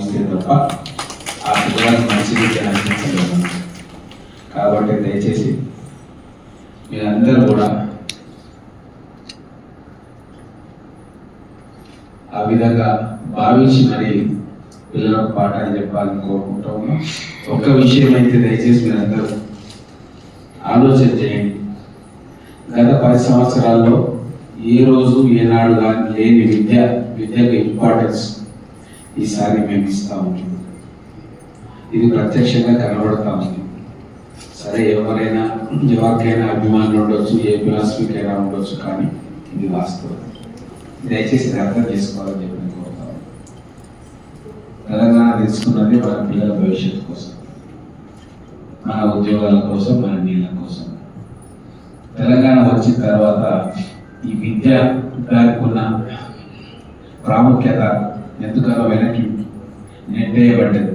భావిస్తే తప్ప ఆ పిల్లలకు మంచిది అనిపించలేదు కాబట్టి దయచేసి మీరందరూ కూడా ఆ విధంగా భావించి మరి పిల్లలకు పాఠాలు చెప్పాలని కోరుకుంటా ఉన్నాం. ఒక్క విషయం అయితే దయచేసి మీరందరూ ఆలోచన చేయండి. గత పది సంవత్సరాల్లో ఏ రోజు ఏనాడు కానీ లేని విద్య విద్యకు ఇంపార్టెన్స్ ఈసారి మేము ఇస్తా ఉంటాం. ఇది ప్రత్యక్షంగా కనబడతా ఉంది. సరే ఎవరైనా ఎవరికైనా అభిమానులు ఉండొచ్చు ఏ ఫిలాసఫీకైనా ఉండొచ్చు కానీ ఇది వాస్తవం. దయచేసి అర్థం చేసుకోవాలని చెప్పి కోరుతాను తెలంగాణ తీసుకున్నది మన పిల్లల భవిష్యత్తు కోసం మన ఉద్యోగాల కోసం మన నీళ్ళ కోసం. తెలంగాణ వచ్చిన తర్వాత ఈ విద్య దానికి ఉన్న ప్రాముఖ్యత ఎందుకలా వెనక్కి నెట్టేయబడ్డది?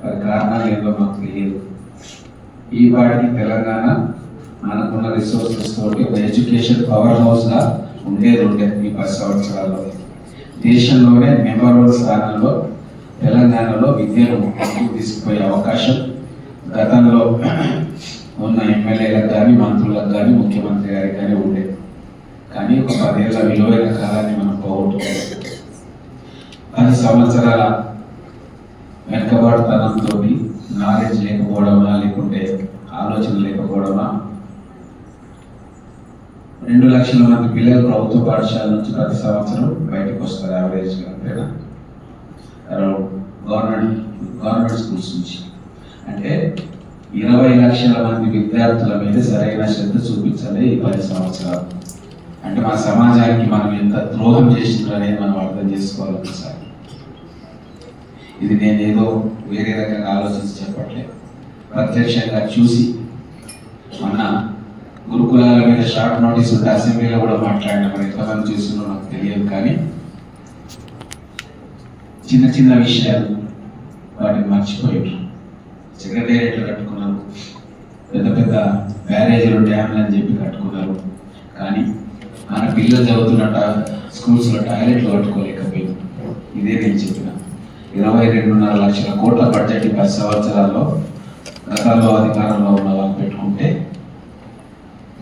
వారి కారణాలు ఏదో మాకు తెలియదు. ఈ వాటికి తెలంగాణ మనకున్న రిసోర్సెస్ తోటి ఒక ఎడ్యుకేషన్ పవర్ హౌస్గా ఉండేది ఉండేది ఈ పది సంవత్సరాల్లో. దేశంలోనే నెంబర్ స్థానంలో తెలంగాణలో విద్యను ముందుకు తీసుకుపోయే అవకాశం గతంలో ఉన్న ఎమ్మెల్యేలకు కానీ మంత్రులకు కానీ ముఖ్యమంత్రి గారికి కానీ ఉండేది. కానీ ఒక పదేళ్ళ విలువైన కాలాన్ని మనం పోగొట్టుకోవాలి పది సంవత్సరాల వెనకబాటుతనంతో నాలెడ్జ్ లేకపోవడమా లేకుంటే ఆలోచన లేకపోవడమా? రెండు లక్షల మంది పిల్లలు ప్రభుత్వ పాఠశాల నుంచి ప్రతి సంవత్సరం బయటకు వస్తారు యావరేజ్గా అంతేనా? గవర్నమెంట్ గవర్నమెంట్ స్కూల్స్ నుంచి. అంటే ఇరవై లక్షల మంది విద్యార్థుల మీద సరైన శ్రద్ధ చూపించాలి ఈ పది సంవత్సరాలు. అంటే మన సమాజానికి మనం ఎంత ద్రోహం చేసిండ్రు అనేది మనం అర్థం చేసుకోవాలి ఒకసారి. ఇది నేనేదో వేరే రకంగా ఆలోచించి చెప్పట్లేదు. ప్రత్యక్షంగా చూసి మొన్న గురుకులాల మీద షార్ట్ నోటీస్ ఉంటే అసెంబ్లీలో కూడా మాట్లాడినప్పుడు ఎంతమంది చూస్తున్నా నాకు తెలియదు కానీ చిన్న చిన్న విషయాలు వాటిని మర్చిపోయారు సెక్రటేరియట్లు కట్టుకున్నారు. పెద్ద పెద్ద బ్యారేజీలు డ్యామ్లు అని చెప్పి కట్టుకున్నారు. కానీ మన పిల్లలు చదువుతున్నట్ట స్కూల్స్లో టాయిలెట్లు కట్టుకోలేకపోయింది ఇదే నేను చెప్పిన. ఇరవై రెండున్నర లక్షల కోట్ల బడ్జెట్ పది సంవత్సరాల్లో గతంలో అధికారంలో ఉన్న వాళ్ళు పెట్టుకుంటే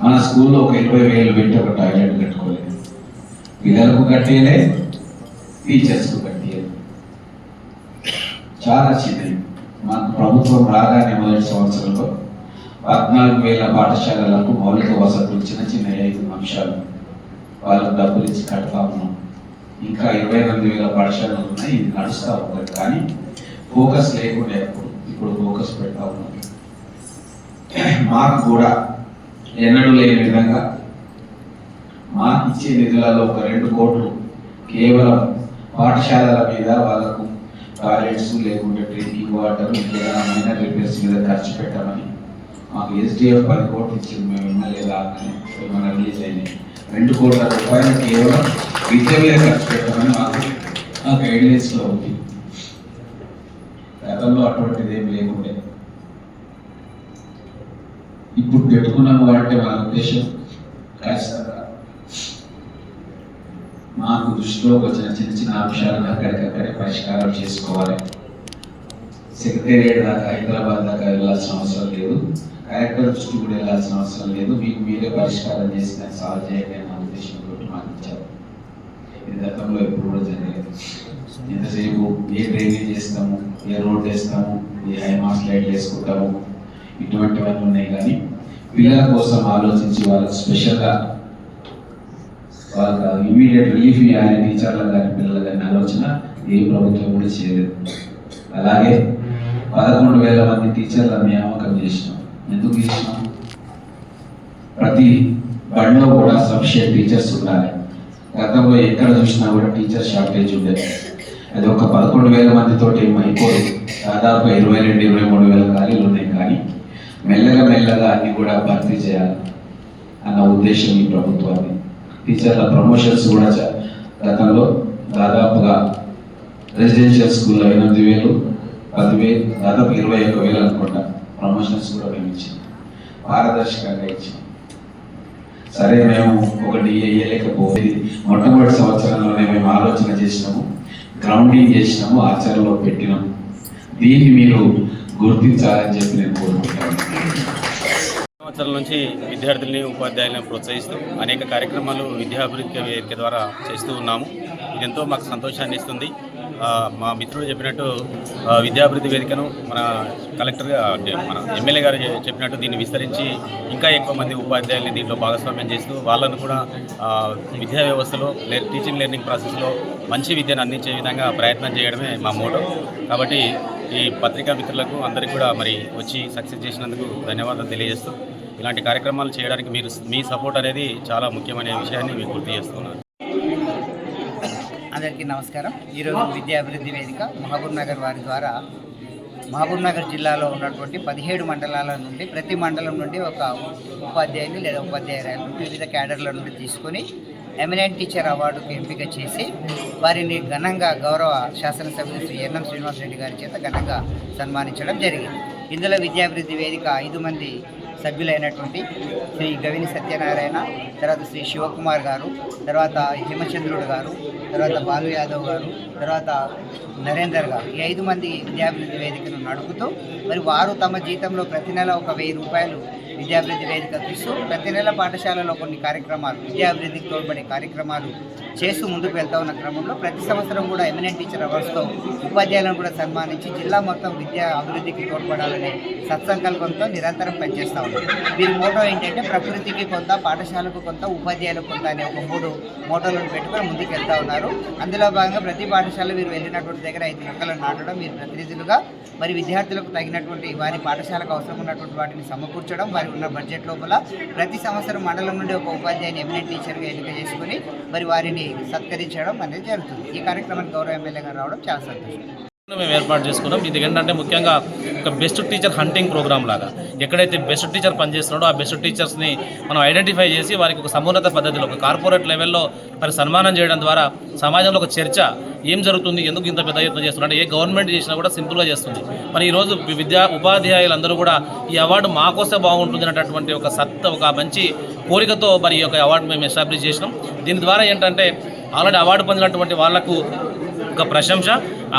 మన స్కూల్లో ఒక ఇరవై వేలు పెట్టి ఒక టాయిలెట్ కట్టుకోలేదు. పిల్లలకు కట్టేయలే టీచర్స్కు కట్టేయలేదు చాలా చిన్నది. మన ప్రభుత్వం రాగానే మొదటి సంవత్సరంలో పద్నాలుగు వేల పాఠశాలలకు మౌలిక వసతులు చిన్న చిన్న ఐదు అంశాలు వాళ్ళకు డబ్బులు ఇచ్చి కడతా ఉన్నాం ఇంకా ఇరవై ఎనిమిది వేల పాఠశాలలు ఉన్నాయి ఇది నడుస్తూ ఉంటుంది కానీ ఫోకస్ లేకుండా ఇప్పుడు ఫోకస్ పెడతా ఉన్నాం. మాకు కూడా ఎన్నడూ లేని విధంగా మాకు ఇచ్చే నిధులలో ఒక రెండు కోట్లు కేవలం పాఠశాలల మీద వాళ్ళకు టాయిలెట్స్ లేకుంటే డ్రింకింగ్ వాటర్ ఇంకేదైనా మైనర్ రిపేర్స్ మీద ఖర్చు పెట్టామని మాకు ఎస్డిఎఫ్ పది కోట్లు ఇచ్చింది. మేము ఎమ్మెల్యే రాగానే రిలీజ్ అయినాయి రెండు కోట్ల రూపాయలు కేవలం విద్య మీద ఖర్చు పెట్టమని మాకు ఆ గైడ్లైన్స్లో ఉంది. గతంలో అటువంటిది ఏం లేకుండే. ఇప్పుడు పెట్టుకున్నాము అంటే మన ఉద్దేశం ఖచ్చితంగా మాకు దృష్టిలో వచ్చిన చిన్న చిన్న అంశాలను అక్కడికక్కడే పరిష్కారం చేసుకోవాలి. సెక్రటేరియట్ దాకా హైదరాబాద్ దాకా వెళ్ళాల్సిన అవసరం లేదు. కలెక్టర్ దృష్టి కూడా వెళ్ళాల్సిన అవసరం లేదు. మీకు మీరే పరిష్కారం చేసి దాన్ని సాల్వ్ చేయండి అన్న ఉద్దేశంతో మాకు ఇచ్చారు. ఇది గతంలో ఎప్పుడు కూడా జరగలేదు. ఎంతసేపు ఏ డ్రైనేజ్ చేస్తాము ఏ రోడ్ వేస్తాము ఏ హైమాస్ లైట్ వేసుకుంటాము ఇటువంటివన్నీ ఉన్నాయి. కానీ పిల్లల కోసం ఆలోచించి వాళ్ళకి స్పెషల్గా వాళ్ళ ఇమీడియట్ రిలీఫ్ ఇవ్వాలి. టీచర్ల కానీ పిల్లల కానీ ఆలోచన ఏ ప్రభుత్వం కూడా చేయలేదు. అలాగే పదకొండు వేల మంది టీచర్ల నియామకం చేసినాం. ఎందుకు చేసినాం ప్రతి బడిలో కూడా సఫిషియెంట్ టీచర్స్ ఉండాలి. గతంలో ఎక్కడ చూసినా కూడా టీచర్ షార్టేజ్ ఉండేది. అది ఒక పదకొండు వేల మంది తోటి అయిపోదు. దాదాపు ఇరవై రెండు ఇరవై మూడు వేల ఖాళీలు ఉన్నాయి కానీ మెల్లగా మెల్లగా అన్ని కూడా భర్తీ చేయాలి అన్న ఉద్దేశం ఈ ప్రభుత్వాన్ని. టీచర్ల ప్రమోషన్స్ కూడా చ- గతంలో దాదాపుగా రెసిడెన్షియల్ స్కూల్లో ఎనిమిది వేలు పదివేలు దాదాపు ఇరవై ఒక్క వేలు అనుకుంటా. ప్రమోషన్స్ కూడా మేము ఇచ్చాం. పారదర్శకంగా ఇచ్చాం. సరే మేము ఒకటి వేయలేకపోతే మొట్టమొదటి సంవత్సరంలోనే మేము ఆలోచన చేసినాము గ్రౌండింగ్ చేసినాము ఆచరణలో పెట్టినాము. దీన్ని మీరు గుర్తించాలని చెప్పి నేను కోరుకుంటాను సంవత్సరాల నుంచి విద్యార్థుల్ని ఉపాధ్యాయులను ప్రోత్సహిస్తూ అనేక కార్యక్రమాలు విద్యాభివృద్ధి వేదిక ద్వారా చేస్తూ ఉన్నాము. ఇది ఎంతో మాకు సంతోషాన్ని ఇస్తుంది. మా మిత్రుడు చెప్పినట్టు విద్యాభివృద్ధి వేదికను మన కలెక్టర్ అంటే మన ఎమ్మెల్యే గారు చెప్పినట్టు దీన్ని విస్తరించి ఇంకా ఎక్కువ మంది ఉపాధ్యాయుల్ని దీంట్లో భాగస్వామ్యం చేస్తూ వాళ్ళను కూడా విద్యా వ్యవస్థలో లే- టీచింగ్ లెర్నింగ్ ప్రాసెస్లో మంచి విద్యను అందించే విధంగా ప్రయత్నం చేయడమే మా మోటో. కాబట్టి ఈ పత్రికా మిత్రులకు అందరికీ కూడా మరి వచ్చి సక్సెస్ చేసినందుకు ధన్యవాదాలు తెలియజేస్తూ ఇలాంటి కార్యక్రమాలు చేయడానికి మీరు మీ సపోర్ట్ అనేది చాలా ముఖ్యమైన విషయాన్ని మీకు గుర్తు చేస్తున్నాను. అందరికీ నమస్కారం. ఈరోజు విద్యాభివృద్ధి వేదిక మహబూబ్ నగర్ వారి ద్వారా మహబూబ్ నగర్ జిల్లాలో ఉన్నటువంటి పదిహేడు మండలాల నుండి ప్రతి మండలం నుండి ఒక ఉపాధ్యాయులు లేదా ఉపాధ్యాయురాలు వివిధ క్యాడర్ల నుండి తీసుకొని ఎమినెంట్ టీచర్ అవార్డుకు ఎంపిక చేసి వారిని ఘనంగా గౌరవ శాసనసభ్యులు శ్రీ ఎన్ఎం శ్రీనివాసరెడ్డి గారి చేత ఘనంగా సన్మానించడం జరిగింది. ఇందులో విద్యాభివృద్ధి వేదిక ఐదు మంది సభ్యులైనటువంటి శ్రీ గవిని సత్యనారాయణ తర్వాత శ్రీ శివకుమార్ గారు తర్వాత హిమచంద్రుడు గారు తర్వాత బాలు యాదవ్ గారు తర్వాత నరేందర్ గారు. ఈ ఐదు మంది విద్యాభివృద్ధి వేదికను నడుపుతూ మరి వారు తమ జీతంలో ప్రతి నెల ఒక వెయ్యి రూపాయలు విద్యాభివృద్ధి వేదిక ఇస్తూ ప్రతి నెల పాఠశాలలో కొన్ని కార్యక్రమాలు విద్యాభివృద్ధికి తోడ్పడే కార్యక్రమాలు చేస్తూ ముందుకు వెళ్తా ఉన్న క్రమంలో ప్రతి సంవత్సరం కూడా ఎమినెంట్ టీచర్ అవార్డ్స్తో ఉపాధ్యాయులను కూడా సన్మానించి జిల్లా మొత్తం విద్యా అభివృద్ధికి తోడ్పడాలనే సత్సంకల్పంతో నిరంతరం పనిచేస్తూ ఉన్నాం. వీరి మోటో ఏంటంటే ప్రకృతికి కొంత పాఠశాలకు కొంత ఉపాధ్యాయులకు కొంత అనే ఒక మూడు మోటోలను పెట్టుకొని ముందుకు వెళ్తా ఉన్నారు. అందులో భాగంగా ప్రతి పాఠశాల వీరు వెళ్ళినటువంటి దగ్గర ఐదు మొక్కలను నాటడం వీరు ప్రతినిధులుగా మరి విద్యార్థులకు తగినటువంటి వారి పాఠశాలకు అవసరం ఉన్నటువంటి వాటిని సమకూర్చడం వారి ఉన్న బడ్జెట్ లోపల ప్రతి సంవత్సరం మండలం నుండి ఒక ఉపాధ్యాయుని ఎమినెంట్ టీచర్గా ఎన్నిక చేసుకుని మరి వారిని సత్కరించడం అనేది జరుగుతుంది. ఈ కార్యక్రమానికి గౌరవ ఎమ్మెల్యేగా రావడం చాలా సంతోషం. మేము ఏర్పాటు చేసుకున్నాం. ఇది ఏంటంటే ముఖ్యంగా ఒక బెస్ట్ టీచర్ హంటింగ్ ప్రోగ్రామ్ లాగా. ఎక్కడైతే బెస్ట్ టీచర్ పనిచేస్తున్నాడో ఆ బెస్ట్ టీచర్స్ని మనం ఐడెంటిఫై చేసి వారికి ఒక సమున్నత పద్ధతిలో ఒక కార్పొరేట్ లెవెల్లో మరి సన్మానం చేయడం ద్వారా సమాజంలో ఒక చర్చ ఏం జరుగుతుంది ఎందుకు ఇంత పెద్ద ఎత్తున చేస్తున్నారు అంటే ఏ గవర్నమెంట్ చేసినా కూడా సింపుల్గా చేస్తుంది. మరి ఈరోజు విద్యా ఉపాధ్యాయులందరూ కూడా ఈ అవార్డు మాకోసే బాగుంటుంది అనేటటువంటి ఒక సత్త ఒక మంచి కోరికతో మరి ఈ యొక్క అవార్డు మేము ఎస్టాబ్లిష్ చేసినాం. దీని ద్వారా ఏంటంటే ఆల్రెడీ అవార్డు పొందినటువంటి వాళ్ళకు ఒక ప్రశంస.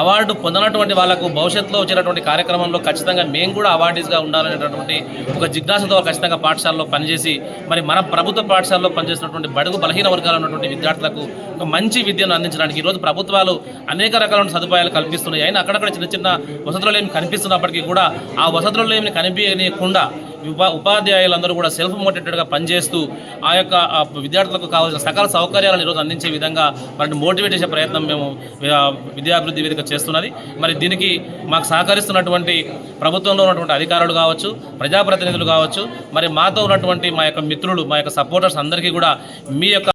అవార్డు పొందినటువంటి వాళ్ళకు భవిష్యత్తులో వచ్చేటటువంటి కార్యక్రమంలో ఖచ్చితంగా మేము కూడా అవార్డీస్గా ఉండాలనేటటువంటి ఒక జిజ్ఞాసతో ఖచ్చితంగా పాఠశాలలో పనిచేసి మరి మన ప్రభుత్వ పాఠశాలలో పనిచేసినటువంటి బడుగు బలహీన వర్గాలు ఉన్నటువంటి విద్యార్థులకు ఒక మంచి విద్యను అందించడానికి ఈరోజు ప్రభుత్వాలు అనేక రకాలైన సదుపాయాలు కల్పిస్తున్నాయి. అయినా అక్కడక్కడ చిన్న చిన్న వసతులు ఏమి కనిపిస్తున్నప్పటికీ కూడా ఆ వసతులు ఏమి కనిపించకుండా ఉపా ఉపాధ్యాయులందరూ కూడా సెల్ఫ్ మోటివేటెడ్గా పనిచేస్తూ ఆ యొక్క విద్యార్థులకు కావాల్సిన సకల సౌకర్యాలను ఈరోజు అందించే విధంగా వారిని మోటివేట్ చేసే ప్రయత్నం మేము విద్యాభివృద్ధి వేదిక చేస్తున్నది. మరి దీనికి మాకు సహకరిస్తున్నటువంటి ప్రభుత్వంలో ఉన్నటువంటి అధికారులు కావచ్చు ప్రజాప్రతినిధులు కావచ్చు మరి మాతో ఉన్నటువంటి మా యొక్క మిత్రులు మా యొక్క సపోర్టర్స్ అందరికీ కూడా మీ యొక్క